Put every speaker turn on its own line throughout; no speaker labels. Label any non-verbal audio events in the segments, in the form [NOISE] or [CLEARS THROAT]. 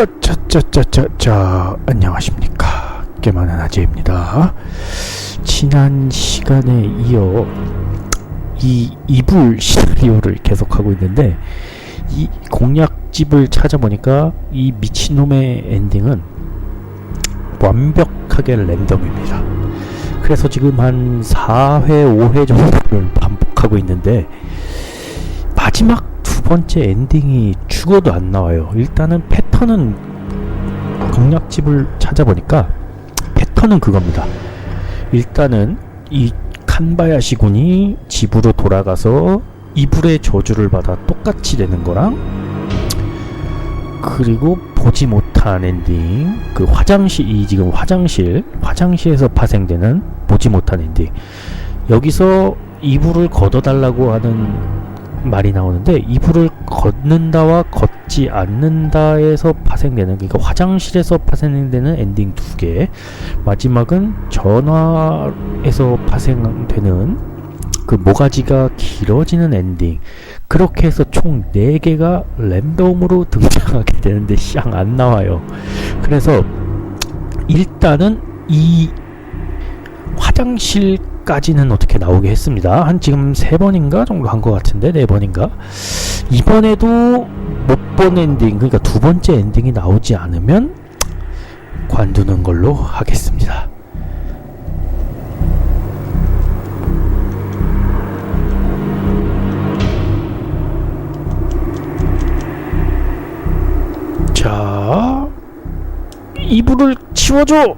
자자자자자자 안녕하십니까. 깨만한 아재입니다. 지난 시간에 이어 이 이불 시나리오를 계속하고 있는데 이 공략집을 찾아보니까 이 미친놈의 엔딩은 완벽하게 랜덤입니다. 그래서 지금 한 4회 5회 정도를 반복하고 있는데 마지막 두 번째 엔딩이 죽어도 안 나와요. 일단은 패턴은 공략집을 찾아보니까 패턴은 그겁니다. 일단은 이 칸바야시 군이 집으로 돌아가서 이불의 저주를 받아 똑같이 되는 거랑 그리고 보지 못한 엔딩 그 화장실 이 지금 화장실 화장실에서 파생되는 보지 못한 엔딩 여기서 이불을 걷어달라고 하는 말이 나오는데 이불을 걷는다와 걷지 않는다에서 파생되는 그러니까 화장실에서 파생되는 엔딩 두 개 마지막은 전화에서 파생되는 그 모가지가 길어지는 엔딩 그렇게 해서 총 4개가 랜덤으로 등장하게 되는데 샹안 나와요. 그래서 일단은 이 화장실까지는 어떻게 나오게 했습니다. 한 지금 세 번인가 정도 한 것 같은데 네 번인가. 이번에도 못 본 엔딩 그러니까 두 번째 엔딩이 나오지 않으면 관두는 걸로 하겠습니다. 자, 이불을 치워줘.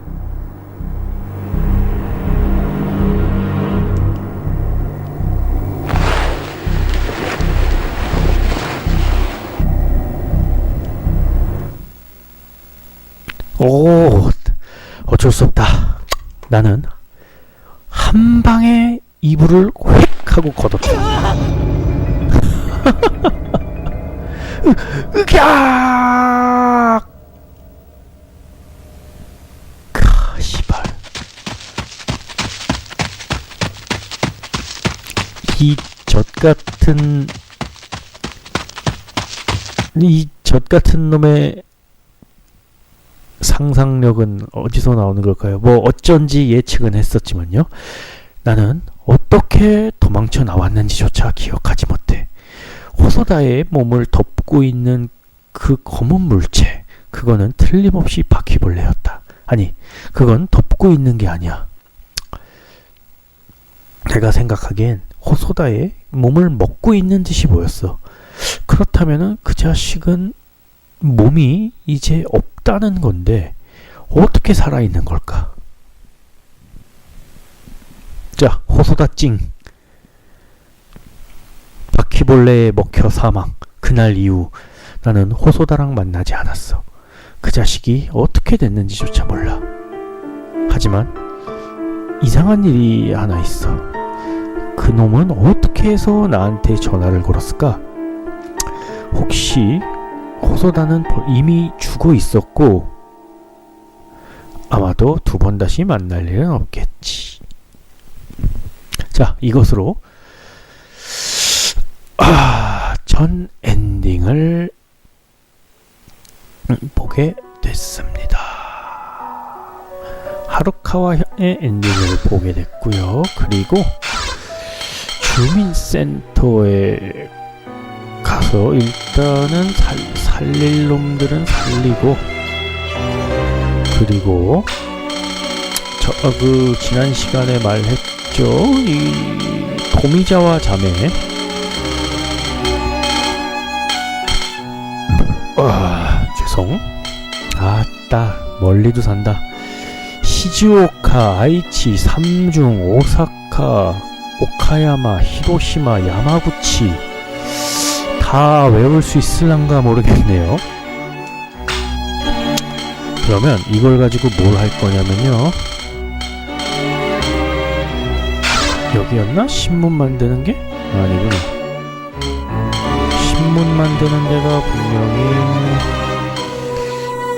나는 한 방에 이불을 휙 하고 걷었다. [LAUGHS] 으악! 카, 씨발. 이 젖 같은 이 젖 같은 놈의 상상력은 어디서 나오는 걸까요? 뭐 어쩐지 예측은 했었지만요. 나는 어떻게 도망쳐 나왔는지조차 기억하지 못해. 호소다의 몸을 덮고 있는 그 검은 물체, 그거는 틀림없이 바퀴벌레였다. 아니, 그건 덮고 있는 게 아니야. 내가 생각하기엔 호소다의 몸을 먹고 있는 듯이 보였어. 그렇다면은 그 자식은 몸이 이제 없 다는 건데 어떻게 살아있는 걸까? 자, 호소다 찡. 바퀴벌레에 먹혀 사망. 그날 이후 나는 호소다랑 만나지 않았어. 그 자식이 어떻게 됐는지조차 몰라. 하지만 이상한 일이 하나 있어. 그 놈은 어떻게 해서 나한테 전화를 걸었을까? 혹시 호소다는 이미 죽어 있었고 아마도 두 번 다시 만날 일은 없겠지. 자, 이것으로 아, 전 엔딩을 보게 됐습니다. 하루카와의 엔딩을 보게 됐고요. 그리고 주민센터에 가서 일단은 살, 살릴 놈들은 살리고 그리고 저그 지난 시간에 말했죠. 이 도미자와 자매. 아 죄송. 아따 멀리도 산다. 시즈오카 아이치 삼중 오사카 오카야마 히로시마 야마구치 다 외울 수 있을란가 모르겠네요. 그러면 이걸 가지고 뭘 할 거냐면요. 여기였나? 신문 만드는 게? 아니구나. 신문 만드는 데가 분명히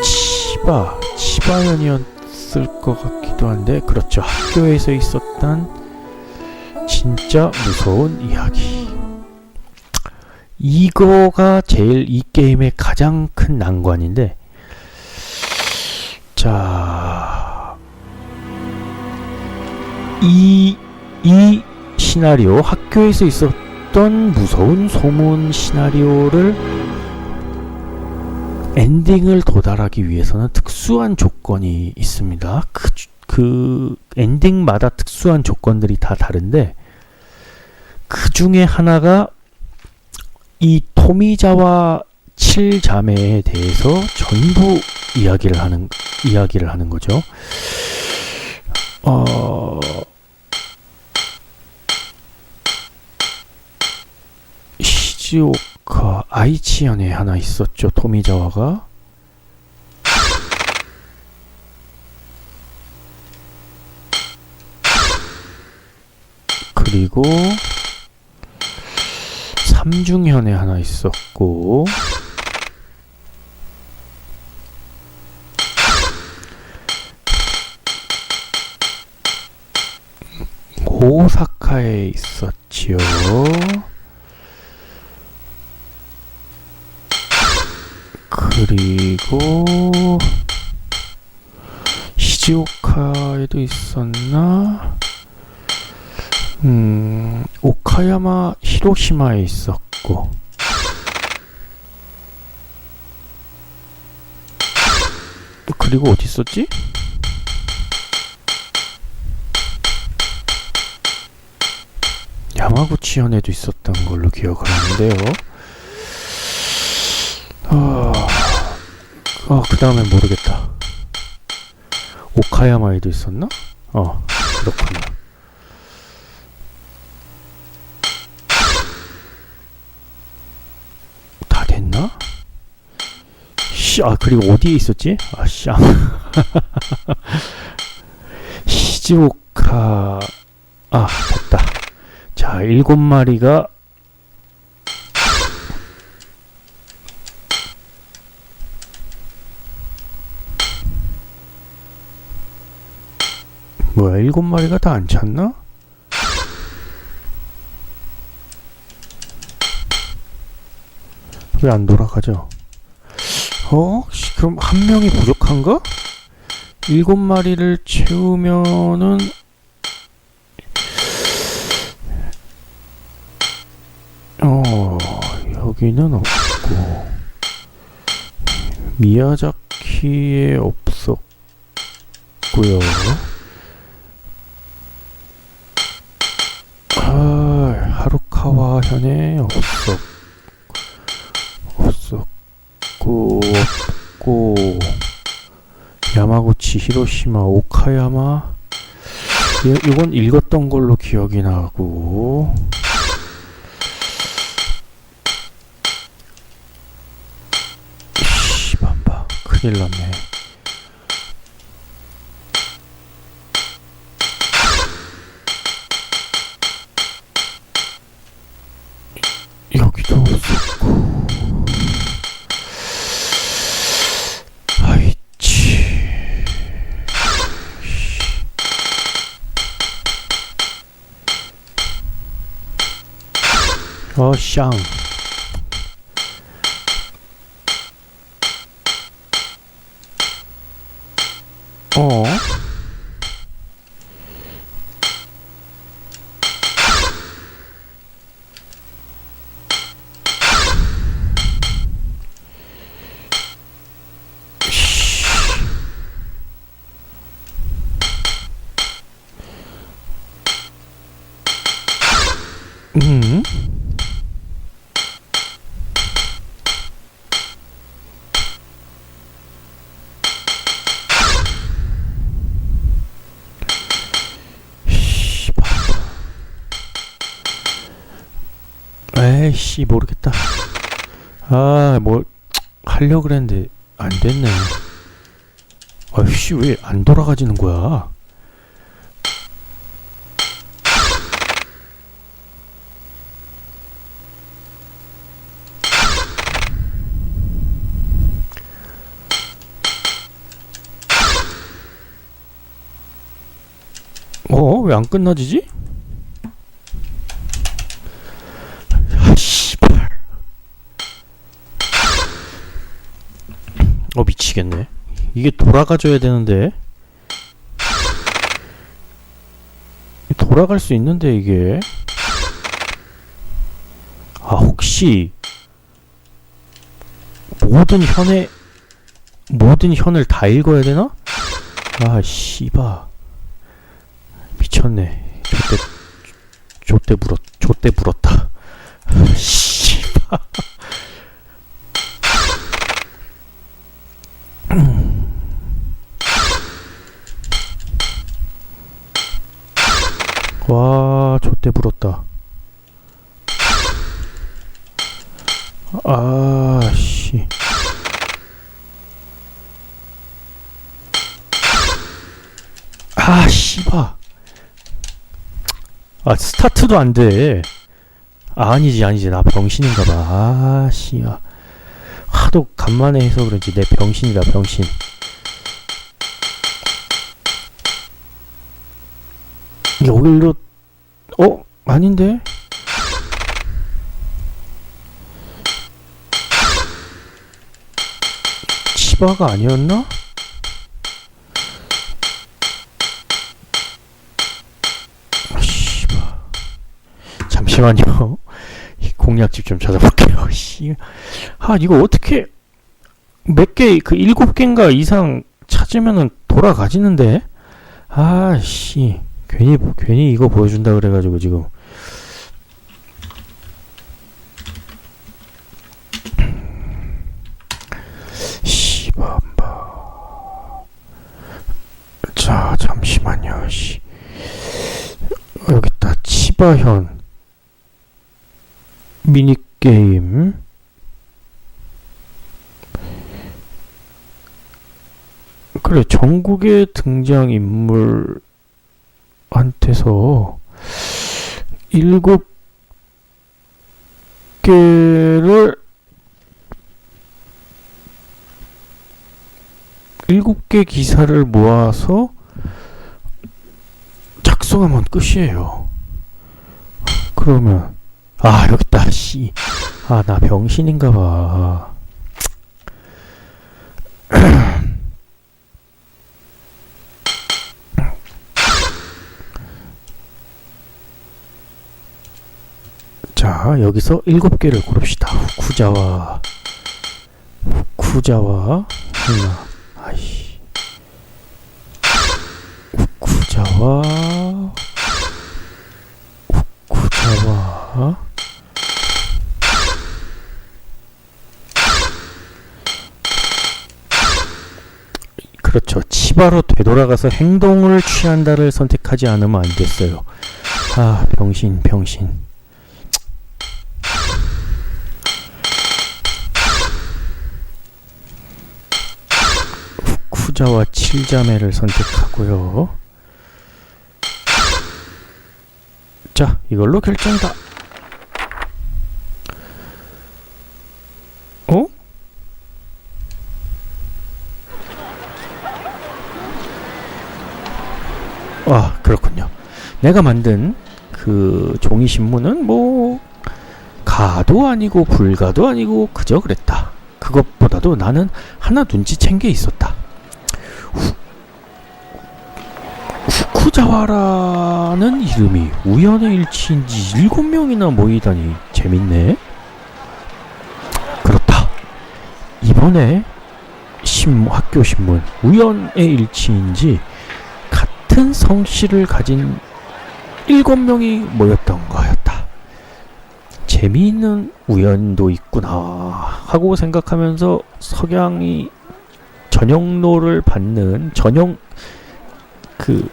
치바, 치바현이었을 것 같기도 한데, 그렇죠. 학교에서 있었던 진짜 무서운 이야기. 이거가 제일 이 게임의 가장 큰 난관인데 자, 이, 이 시나리오, 학교에서 있었던 무서운 소문 시나리오를 엔딩을 도달하기 위해서는 특수한 조건이 있습니다. 그, 주- 그 엔딩마다 특수한 조건들이 다 다른데, 그 중에 하나가 이 토미자와 칠자매에 대해서 전부 이야기를 하는 이야기를 하는 거죠. 어 시즈오카 아이치현에 하나 있었죠. 토미자와가 그리고 삼중현에 하나 있었고 오사카에 있었지요. 음, 오카야마 히로시마에 있었고 그리고 어디 있었지? 야마구치현에도 있었던 걸로 기억을 하는데요. 아, 어, 그 다음에 모르겠다. 오카야마에도 있었나? 어, 그렇군요. 다 됐나? 씨, 아, 그리고 어디에 있었지? 아, 쌍. [LAUGHS] 시즈오카. 아, 됐다. 자, 일곱 마리가 뭐야, 일곱 마리가 다 안 찼나? 왜 안 돌아가죠? 어? 씨, 그럼 한 명이 부족한가? 일곱 마리를 채우면은 어 여기는 없고 미야자키에 없었고요. 아 하루카와 현에 없었 히로시마 오카야마. 이, 이건 읽었던 걸로 기억이 나고. 씨밤바 큰일 났네. 여기도 없었고 어샹 어? 에이씨 모르겠다. 아, 뭐 하려 그랬는데 안 됐네. 아이씨 왜 안 돌아가지는 거야? 어? 왜 안 끝나지지? 아, 씨발. 어, 미치겠네. 이게 돌아가줘야 되는데. 돌아갈 수 있는데 이게. 아 혹시 모든 현의 모든 현을 다 읽어야 되나? 아 씨바. 미쳤네. 좆대 좆대 물었 좆대 물었다. [LAUGHS] 씨바 와, 좆대 불었다. 아, 씨. 아, 씨바. 아, 스타트도 안 돼. 아, 아니지, 아니지. 나 병신인가 봐. 아, 씨야. 하도 간만에 해서 그런지 내 병신이다, 병신. 여길로 어? 아닌데? 치바가 아니었나? 아, 씨바. 잠시만요. 이 공략집 좀 찾아볼게요. [LAUGHS] 씨. 아, 이거 어떻게 몇 개, 그 일곱 개인가 이상 찾으면은 돌아가지는데? 아, 씨. 괜히 괜히 이거 보여준다 그래가지고 지금. 씨밤바. 자 잠시만요 씨. 여기 있다 치바현. 미니게임. 그래 전국의 등장 인물 한테서 일곱 개를 일곱 개 기사를 모아서 작성하면 끝이에요. 그러면 아 여기 있다 씨. 아 나 병신인가 봐. [TSK] [TSK] 자, 여기서 일곱 개를 고릅시다. 후쿠자와 후쿠자와 하나. 아이씨. 후쿠자와 후쿠자와 그렇죠. 치바로 되돌아가서 행동을 취한다를 선택하지 않으면 안 됐어요. 아, 병신, 병신. 후자와 칠자매를 선택하고요. 자, 이걸로 결정다. 어? 아, 그렇군요. 내가 만든 그 종이 신문은 뭐 가도 아니고 불가도 아니고 그저 그랬다. 그것보다도 나는 하나 눈치 챈 게 있었다. 후, 후쿠자와라는 이름이 우연의 일치인지 일곱 명이나 모이다니 재밌네. 그렇다. 이번에 신 학교 신문 우연의 일치인지 같은 성씨를 가진 일곱 명이 모였던 거였다. 재미있는 우연도 있구나 하고 생각하면서 석양이 전용로를 받는 전용 그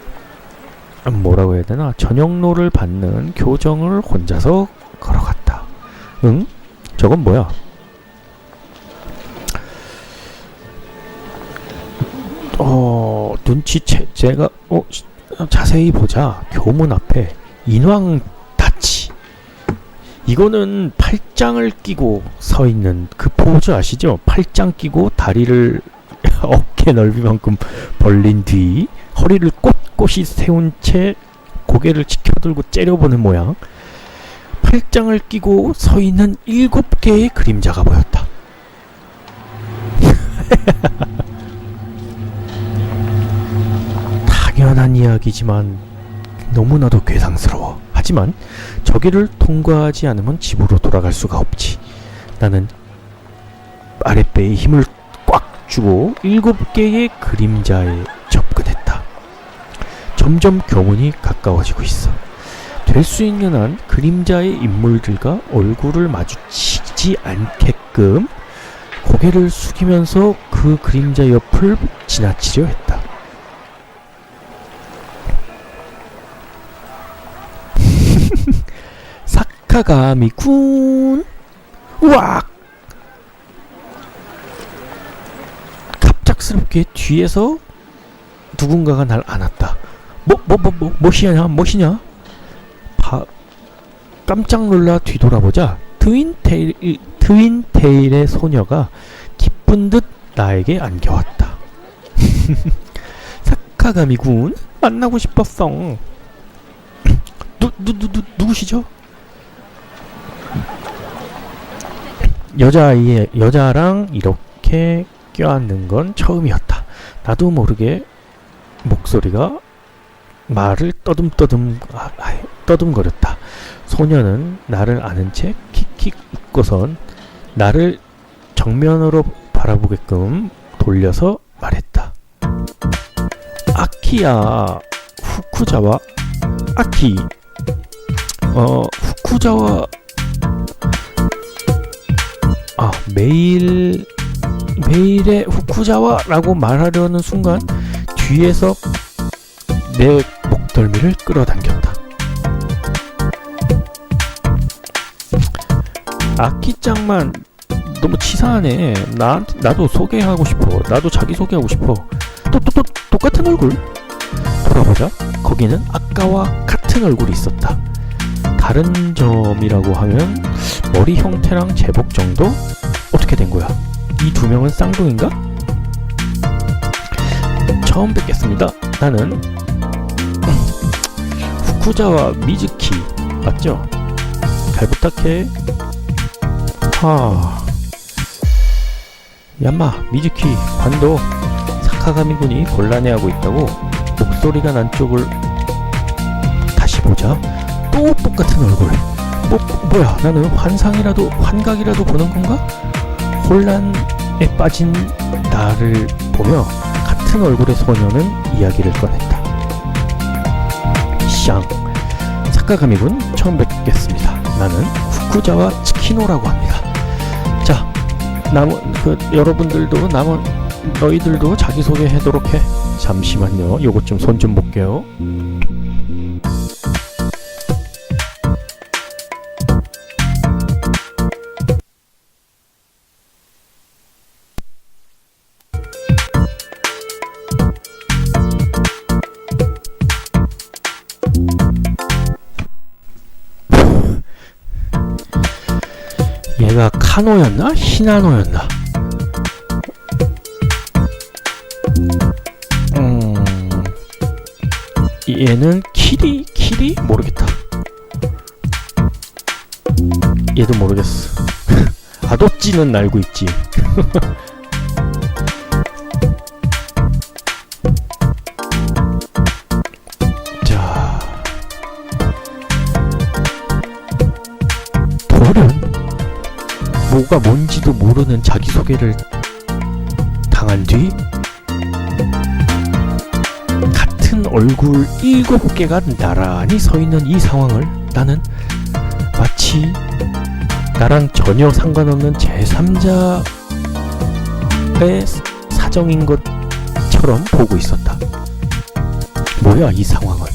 뭐라고 해야 되나 전용로를 받는 교정을 혼자서 걸어갔다. 응? 저건 뭐야? 어 눈치 채 제가 어 시- 자세히 보자 교문 앞에 인왕 다치 이거는 팔짱을 끼고 서 있는 그 포즈 아시죠? 팔짱 끼고 다리를 [LAUGHS] 어깨 넓이만큼 벌린 뒤 허리를 꼿꼿이 세운 채 고개를 치켜들고 째려보는 모양 팔짱을 끼고 서 있는 일곱 개의 그림자가 보였다. [LAUGHS] 당연한 이야기지만 너무나도 괴상스러워. 하지만 저기를 통과하지 않으면 집으로 돌아갈 수가 없지. 나는 아랫배에 힘을 주고 일곱 개의 그림자에 접근했다. 점점 교문이 가까워지고 있어. 될 수 있는 한 그림자의 인물들과 얼굴을 마주치지 않게끔 고개를 숙이면서 그 그림자 옆을 지나치려 했다. [LAUGHS] 사카가미군 우악 갑작스럽게 뒤에서 누군가가 날 안았다. 뭐 뭐 뭐 뭐 뭐시냐 뭐시냐? 바, 깜짝 놀라 뒤돌아보자 트윈테일 트윈테일의 소녀가 기쁜 듯 나에게 안겨왔다. [LAUGHS] 사카가미군 만나고 싶었어. 누, 누, 누, 누, 누구시죠? 여자아이의 여자랑 이렇게 껴안는 건 처음이었다. 나도 모르게 목소리가 말을 떠듬떠듬 아, 아, 떠듬거렸다. 소녀는 나를 아는 채 킥킥 웃고선 나를 정면으로 바라보게끔 돌려서 말했다. 아키야 후쿠자와 아키 어 후쿠자와 아 매일 매일의 후쿠자와 라고 말하려는 순간 뒤에서 내 목덜미를 끌어당겼다. 아키짱만 너무 치사하네. 나 나도 소개하고 싶어. 나도 자기 소개하고 싶어. 또 또 또 똑같은 얼굴. 돌아보자. 거기는 아까와 같은 얼굴이 있었다. 다른 점이라고 하면 머리 형태랑 제복 정도? 어떻게 된 거야? 이 두 명은 쌍둥이인가? 처음 뵙겠습니다. 나는 후쿠자와 미즈키 맞죠? 잘 부탁해. 하. 얌마 미즈키 반도 사카가미 군이 곤란해하고 있다고 목소리가 난 쪽을 다시 보자. 또 똑같은 얼굴. 뭐 뭐야? 나는 환상이라도 환각이라도 보는 건가? 혼란에 빠진 나를 보며 같은 얼굴의 소녀는 이야기를 꺼냈다. 샹. 사카가미군 처음 뵙겠습니다. 나는 후쿠자와 츠키노라고 합니다. 자, 남은 그 여러분들도 남은 너희들도 자기 소개하도록 해. 잠시만요. 요것 좀 손좀 볼게요. 카노였나? 히나노였나? 음, 얘는 키리? 키리? 모르겠다. 얘도 모르겠어. [LAUGHS] 아도찌는 알고 있지. [LAUGHS] 뭐가 뭔지도 모르는 자기소개를 당한 뒤 같은 얼굴 일곱 개가 나란히 서 있는 이 상황을 나는 마치 나랑 전혀 상관없는 제3자의 사정인 것처럼 보고 있었다. 뭐야 이 상황은?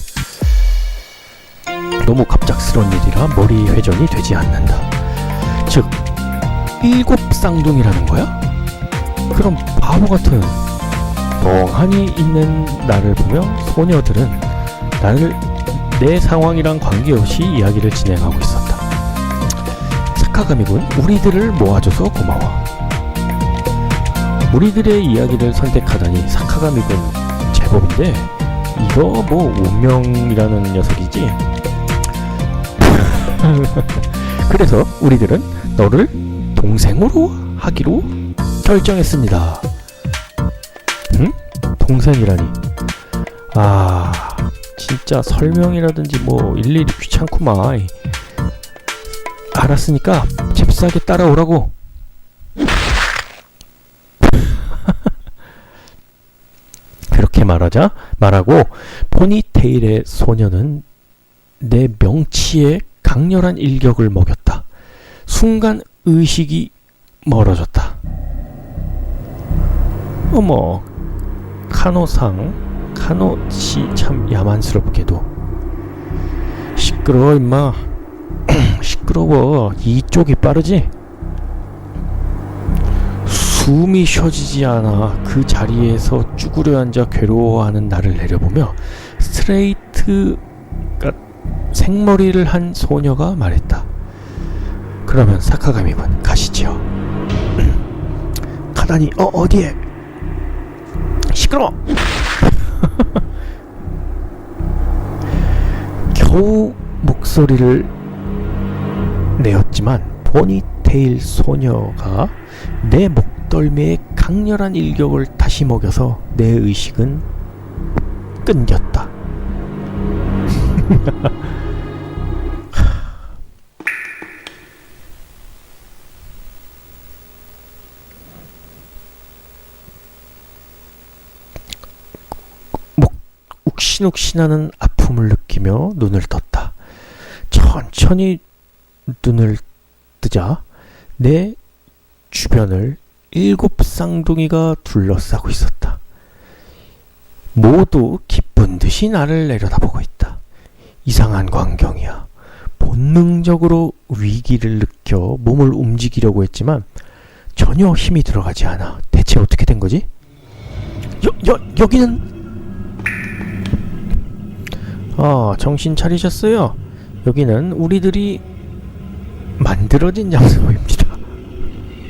너무 갑작스러운 일이라 머리 회전이 되지 않는다. 즉 일곱 쌍둥이라는 거야? 그럼 바보 같은 멍하니 있는 나를 보며 소녀들은 나를 내 상황이랑 관계없이 이야기를 진행하고 있었다. 사카가미군, 우리들을 모아줘서 고마워. 우리들의 이야기를 선택하다니 사카가미군 제법인데 이거 뭐 운명이라는 녀석이지. [LAUGHS] 그래서 우리들은 너를 동생으로 하기로 결정했습니다. 응? 동생이라니. 아, 진짜 설명이라든지 뭐 일일이 귀찮구만. 알았으니까 잽싸게 따라오라고. [LAUGHS] 그렇게 말하자 말하고 포니테일의 소녀는 내 명치에 강렬한 일격을 먹였다. 순간 의식이 멀어졌다. 어머, 카노상, 카노씨 참 야만스럽게도 시끄러워 임마. [CLEARS THROAT] 시끄러워. 이쪽이 빠르지? 숨이 쉬어지지 않아 그 자리에서 쭈그려 앉아 괴로워하는 나를 내려보며 스트레이트 가 생머리를 한 소녀가 말했다. 그러면 사카가미군 가시지요. 카다니 어 어디에? 시끄러. [LAUGHS] 겨우 목소리를 내었지만 포니테일 소녀가 내 목덜미에 강렬한 일격을 다시 먹여서 내 의식은 끊겼다. [LAUGHS] 목 욱신욱신하는 아픔을 느끼며 눈을 떴다. 천천히 눈을 뜨자 내 주변을 일곱 쌍둥이가 둘러싸고 있었다. 모두 기쁜 듯이 나를 내려다보고 있다. 이상한 광경이야. 본능적으로 위기를 느껴 몸을 움직이려고 했지만 전혀 힘이 들어가지 않아. 대체 어떻게 된 거지? 여, 여, 여기는 아, 정신 차리셨어요? 여기는 우리들이 만들어진 장소입니다.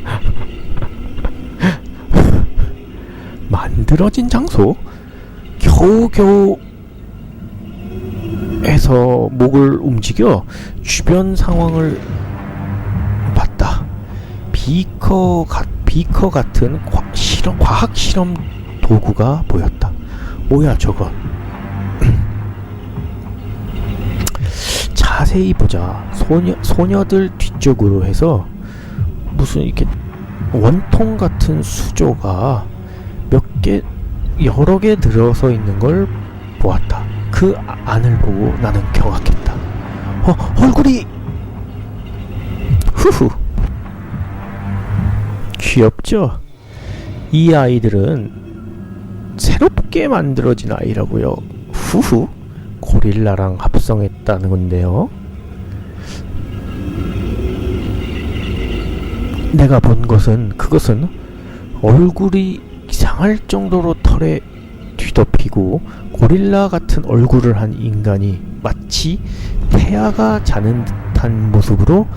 [LAUGHS] 만들어진 장소? 겨우겨우 해서 목을 움직여 주변 상황을 봤다. 비커 가, 비커 같은 과, 실험, 과학 실험 도구가 보였다. 뭐야 저건? 자세히 보자. 소녀 소녀들 뒤쪽으로 해서 무슨 이렇게 원통 같은 수조가 몇 개 여러 개 들어서 있는 걸 보았다. 그 아- 안을 보고 나는 경악했다. 어, 얼굴이 후후 귀엽죠? 이 아이들은 새롭게 만들어진 아이라고요. 후후 고릴라랑 합성했다는 건데요. 내가 본 것은 그것은 얼굴이 이상할 정도로 털에 뒤덮이고 고릴라 같은 얼굴을 한 인간이 마치 태아가 자는 듯한 모습으로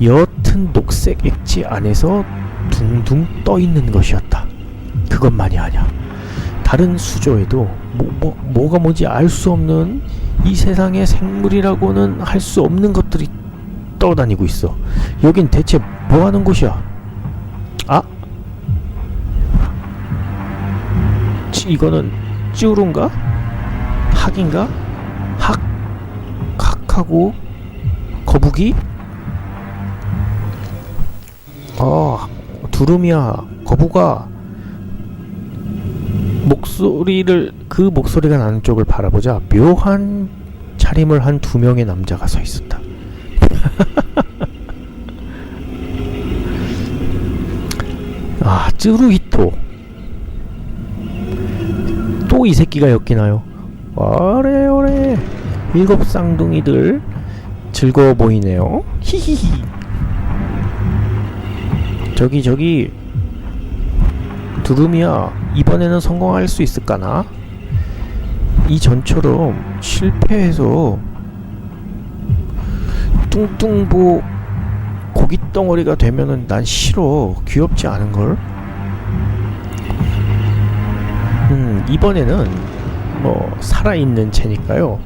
옅은 녹색 액체 안에서 둥둥 떠 있는 것이었다. 그것만이 아니야. 다른 수조에도 뭐, 뭐, 뭐가 뭔지 알 수 없는 이 세상의 생물이라고는 할 수 없는 것들이 떠다니고 있어. 여긴 대체 뭐 하는 곳이야? 아? 치, 이거는 찌우른가? 학인가? 학, 학하고 거북이? 어, 두루미야, 거북아. 목소리를 그 목소리가 나는 쪽을 바라보자 묘한 차림을 한 두 명의 남자가 서 있었다. [LAUGHS] 아, 쯔루히토. 또 이 새끼가 엮이나요? 오래오래. 일곱 쌍둥이들 즐거워 보이네요. 히히히. 저기 저기 두루미야 이번에는 성공할 수 있을까나? 이 전처럼 실패해서 뚱뚱보 고기 덩어리가 되면은 난 싫어 귀엽지 않은 걸. 음 이번에는 뭐 살아있는 채니까요.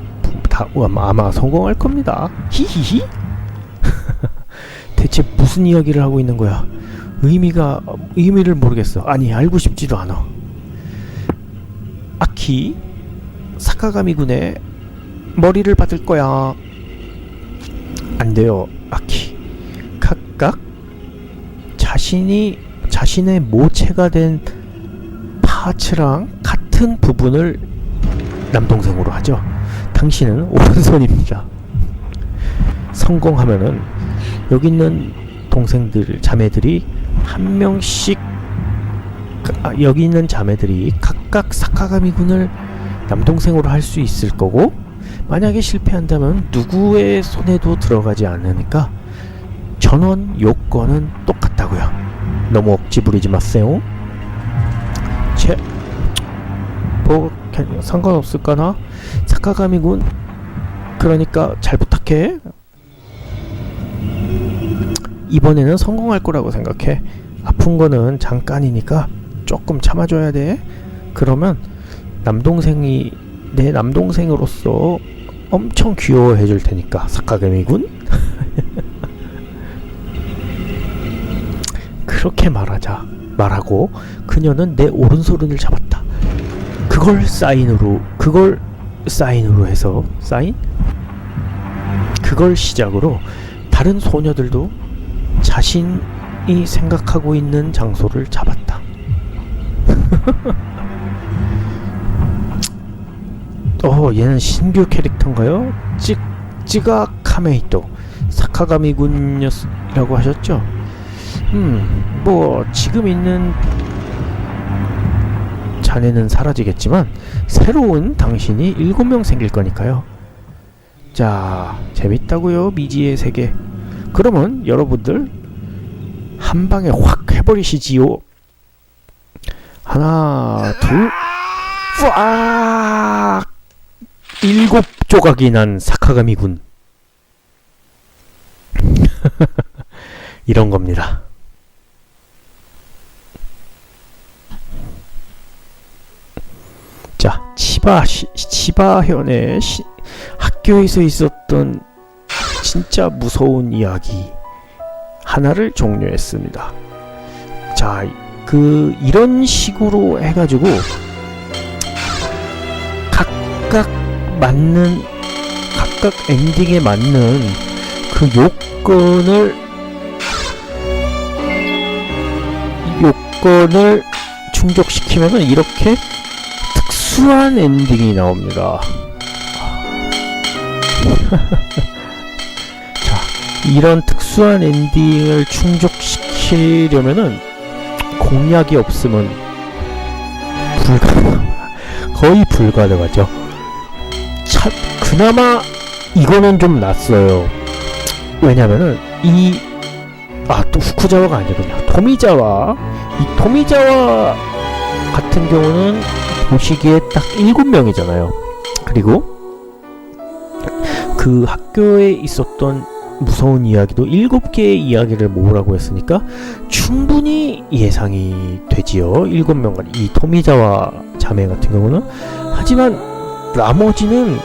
다 아마 성공할 겁니다. 히히히. [LAUGHS] 대체 무슨 이야기를 하고 있는 거야? 의미가 의미를 모르겠어. 아니 알고 싶지도 않아. 아키 사카가미 군의 머리를 받을 거야. 안 돼요, 아키. 각각 자신이 자신의 모체가 된 파츠랑 같은 부분을 남동생으로 하죠. 당신은 오른손입니다. 성공하면은 여기 있는 동생들, 자매들이 한 명씩 아, 여기 있는 자매들이 각각 사카가미 군을 남동생으로 할 수 있을 거고 만약에 실패한다면 누구의 손에도 들어가지 않으니까 전원 요건은 똑같다고요. 너무 억지 부리지 마세요. 제, 뭐 괜- 상관없을까나? 사카가미군 그러니까 잘 부탁해. 이번에는 성공할 거라고 생각해. 아픈 거는 잠깐이니까 조금 참아줘야 돼. 그러면 남동생이 내 남동생으로서 엄청 귀여워해 줄 테니까 사카게미군 [LAUGHS] 그렇게 말하자 말하고 그녀는 내 오른손을 잡았다 그걸 사인으로 그걸 사인으로 해서 사인 그걸 시작으로 다른 소녀들도 자신이 생각하고 있는 장소를 잡았다 [LAUGHS] 어, 얘는 신규 캐릭터인가요? 찌, 찌가 카메이토 사카가미군이라고 하셨죠? 음, 뭐 지금 있는 자네는 사라지겠지만 새로운 당신이 일곱 명 생길 거니까요. 자, 재밌다고요, 미지의 세계. 그러면 여러분들 한 방에 확 해버리시지요. 하나, 둘, 꽉! 일곱 조각이 난 사카가미군. [LAUGHS] 이런 겁니다. 자, 치바, 시, 치바현의 시, 학교에서 있었던 진짜 무서운 이야기 하나를 종료했습니다. 자, 그, 이런 식으로 해가지고 각각 맞는 각각 엔딩에 맞는 그 요건을 요건을 충족시키면은 이렇게 특수한 엔딩이 나옵니다. [LAUGHS] 자, 이런 특수한 엔딩을 충족시키려면은 공략이 없으면 불가 [LAUGHS] 거의 불가능하죠. 참 그나마 이거는 좀 낫어요. 왜냐면은 이 아 또 후쿠자와가 아니군요. 토미자와 이 토미자와 같은 경우는 보시기에 딱 일곱 명이잖아요. 그리고 그 학교에 있었던 무서운 이야기도 일곱 개의 이야기를 모으라고 했으니까 충분히 예상이 되지요. 일곱 명간 이 토미자와 자매 같은 경우는 하지만 나머지는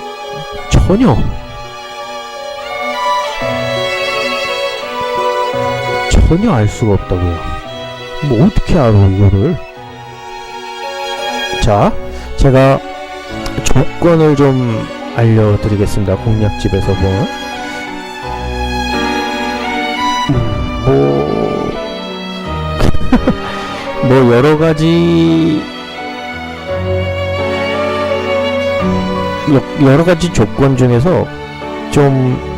전혀 전혀 알 수가 없다고요. 뭐 어떻게 알아 이거를? 자, 제가 조건을 좀 알려드리겠습니다. 공략집에서 뭐, 음, 뭐 여러 가지 여- 여러 가지 조건 중에서 좀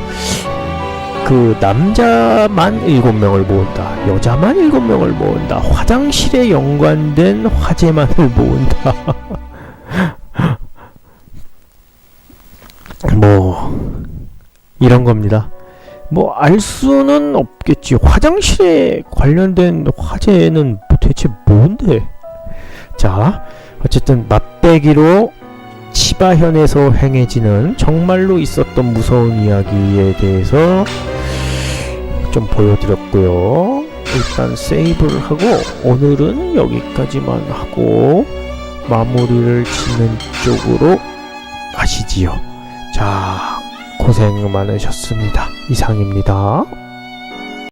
그 남자만 일곱 명을 모은다, 여자만 일곱 명을 모은다, 화장실에 연관된 화재만을 모은다. [LAUGHS] 뭐 이런 겁니다. 뭐 알 수는 없겠지. 화장실에 관련된 화재는 대체 뭔데? 자, 어쨌든 맛배기로 치바현에서 행해지는 정말로 있었던 무서운 이야기에 대해서 좀 보여드렸고요. 일단 세이브를 하고 오늘은 여기까지만 하고 마무리를 짓는 쪽으로 가시지요. 자, 고생 많으셨습니다. 이상입니다.